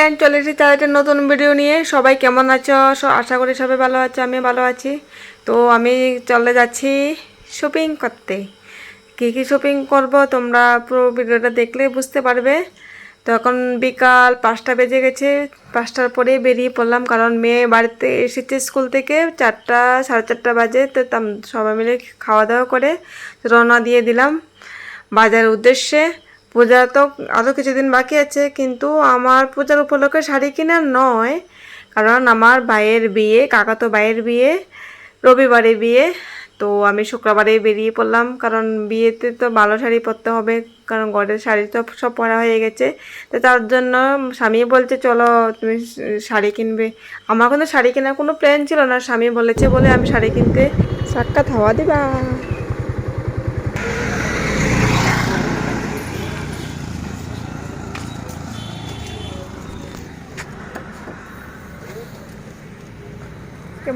Friend চলে এসেছি তাদের একটা নতুন ভিডিও নিয়ে। সবাই কেমন আছো? আশা করি সবাই ভালো আছো আমি ভালো আছি। তো আমি চলে যাচ্ছি শপিং করতে। কী কী শপিং করব তোমরা পুরো ভিডিওটা দেখলে বুঝতে পারবে। তো এখন বিকাল পাঁচটা বেজে গেছে, পাঁচটার পরে বেরিয়ে পড়লাম কারণ মেয়ে বাড়িতে এসেছে স্কুল থেকে চারটা, সাড়ে চারটা বাজে, তো সবাই মিলে খাওয়া দাওয়া করে রওনা দিয়ে দিলাম। বাজার উদ্দেশ্যে পূজা তো আরও কিছুদিন বাকি আছে, কিন্তু আমার পূজার উপলক্ষে শাড়ি কেনার নয়। কারণ আমার ভাইয়ের বিয়ে কাকা তো ভাইয়ের বিয়ে রবিবারে বিয়ে। তো আমি শুক্রবারে বেরিয়ে পড়লাম। কারণ বিয়েতে তো ভালো শাড়ি পরতে হবে, কারণ ঘরের শাড়ি তো সব পরা হয়ে গেছে। তো তার জন্য স্বামী বলছে, চলো তুমি শাড়ি কিনবে। আমার কিন্তু শাড়ি কেনার কোনো প্ল্যান ছিল না। স্বামী বলেছে বলে আমি শাড়ি কিনতে সাক্ষাৎ হাওয়া দিবা।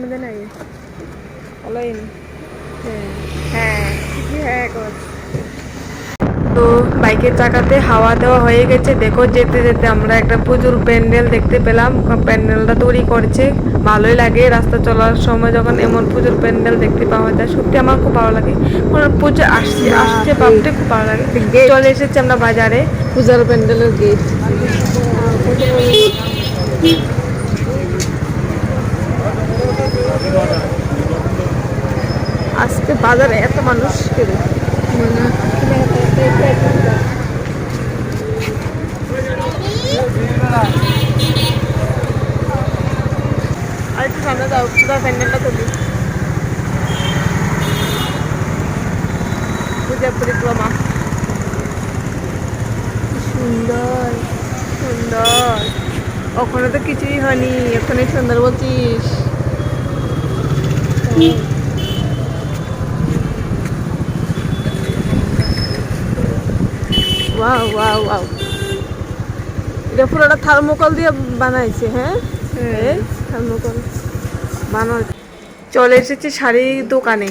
জানি আগে ভালো হ্যাঁ। হ্যাঁ। হ্যাঁ তো বাইকের চাকাতে হাওয়া দেওয়া হয়ে গেছে। দেখো যেতে যেতে আমরা একটা পুজোর প্যান্ডেল দেখতে পেলাম। প্যান্ডেলটা তৈরি করছে। ভালোই লাগে রাস্তা চলার সময় যখন এমন পুজোর প্যান্ডেল দেখতে পাওয়া যায়। সত্যি আমার খুব ভালো লাগে। পুজো আসছে আসছে ভাবতে খুব ভালো লাগে। চলে এসেছি আমরা বাজারে। পূজার প্যান্ডেলের গেট আজকে বাজারে এত মানুষ সুন্দর সুন্দর। ওখানে তো কিছুই হয়নি এখানে সুন্দর বলছিস ওয়াও ওয়াও ওয়াও। এটা পুরোটা থার্মোকল দিয়ে বানাইছে হ্যাঁ? থার্মোকল বানানো। চলে এসেছি শাড়ির দোকানে।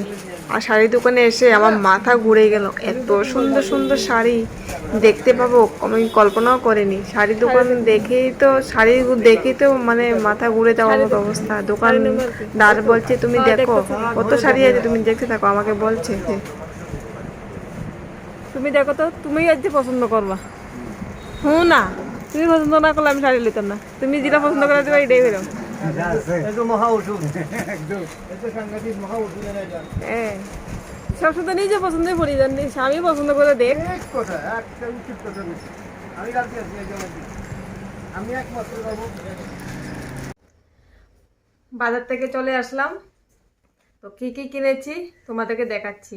আর শাড়ির দোকানে এসে আমার মাথা ঘুরে গেল। এত সুন্দর সুন্দর শাড়ি দেখতে পাবো। আমি কল্পনাও করিনি। শাড়ির দোকান দেখেই তো শাড়ি দেখেই তো মানে মাথা ঘুরে যাওয়ার মতো অবস্থা। দোকান দার বলছে তুমি দেখো কত শাড়ি আছে তুমি দেখতে থাকো আমাকে বলছে তুমি দেখো তো তুমি আজ যে পছন্দ করবা। হুঁ না, তুমি পছন্দ না করলে আমি শাড়ি নিতাম না। তুমি যেটা পছন্দ করে দেবে এটাই বেরো সবসময় নিজে পছন্দই পরি জানি স্বামী পছন্দ করে দেখ। আমি। আমি বাজার থেকে চলে আসলাম। তো কি কি কিনেছি তোমাদেরকে দেখাচ্ছি।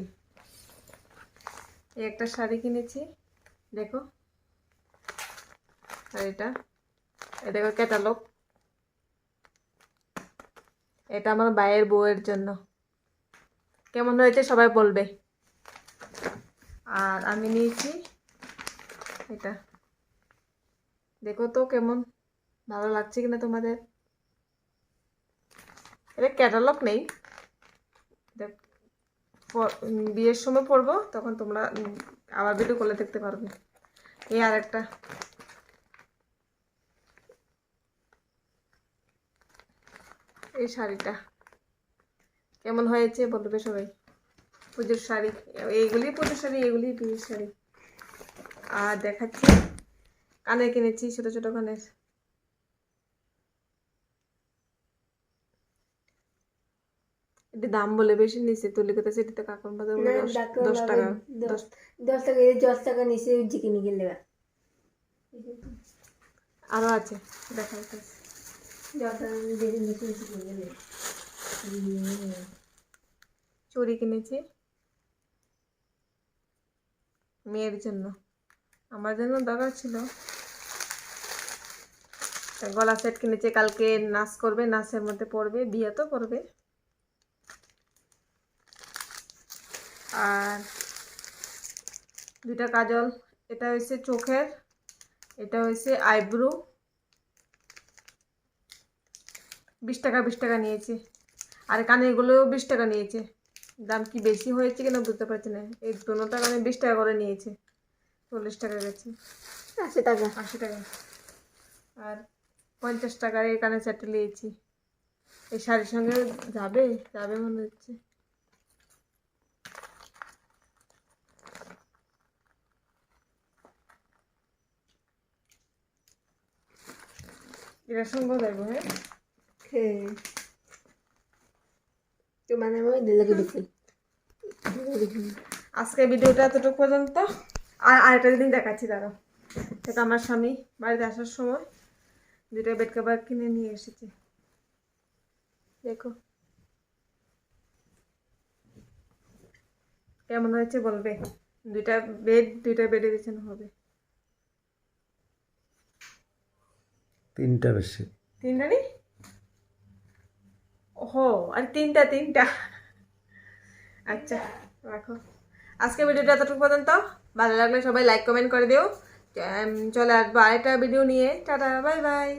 এই একটা শাড়ি কিনেছি, দেখো। শাড়িটা এ দেখো ক্যাটালগ এটা আমার ভাইয়ের বউয়ের জন্য। কেমন হয়েছে সবাই বলবে। আর আমি নিয়েছি, এটা। দেখো তো কেমন, ভালো লাগছে কিনা তোমাদের। এটা ক্যাটালগ নেই। এটা বিয়ের সময় পরবো, তখন তোমরা আবার ভিডিও করলে দেখতে পারবে। এই আর একটা। এই শাড়িটা। কেমন হয়েছে বলবে সবাই? পুজোর শাড়ি এইগুলি পুজোর শাড়ি এগুলি বিয়ের শাড়ি। আর দেখাচ্ছি কানে কিনেছি, ছোটো ছোটো কানের। এটি দাম বলে বেশি নিচে তুলি কথা সেটিতে কাকুর বাজার বলে দশ- টাকা দশ- টাকা দশ টাকা নিচে উজ্জি কিনে গেলে আরও আছে। দেখা চুড়ি কিনেছি। মেয়ের জন্য। আমার জন্য দরকার ছিল। গলা সেট কিনেছে কালকে নাচ করবে নাচের মধ্যে পড়বে বিয়ে তো পড়বে আর দুইটা কাজল এটা হয়েছে চোখের এটা হয়েছে আইব্রো। বিশ টাকা বিশ টাকা নিয়েছে। আর কানেরগুলোও বিশ টাকা নিয়েছে। দাম কি বেশি হয়েছে কিনা বুঝতে পারছি না। এই দুটা কানে বিশ টাকা করে নিয়েছে। চল্লিশ টাকা গেছে। আশি টাকা। আশি টাকা। আর পঞ্চাশ টাকার এই কানে সেটটা নিয়েছি। এই শাড়ির সঙ্গে যাবে? যাবে মনে হচ্ছে। যাইব হ্যাঁ হ্যাঁ তো আমি দিলে দেখি। আজকে ভিডিওটা এতটুকু পর্যন্ত। আর আরেকটা জিনিস দেখাচ্ছি দাঁড়াও। সেটা আমার স্বামী বাড়িতে আসার সময় দুটো বেড কভার কিনে নিয়ে এসেছে। দেখো। কেমন হয়েছে বলবে? দুইটা বেড দুইটা বেডে বিছানো হবে। তিনটা বেশি। তিনটা নি? ওহো, আর তিনটা তিনটা। আচ্ছা রাখো। আজকে ভিডিওটা এতটুকু পর্যন্ত। ভালো লাগলে সবাই লাইক কমেন্ট করে দিও। চলে আসব আরেকটা ভিডিও নিয়ে। Tata bye bye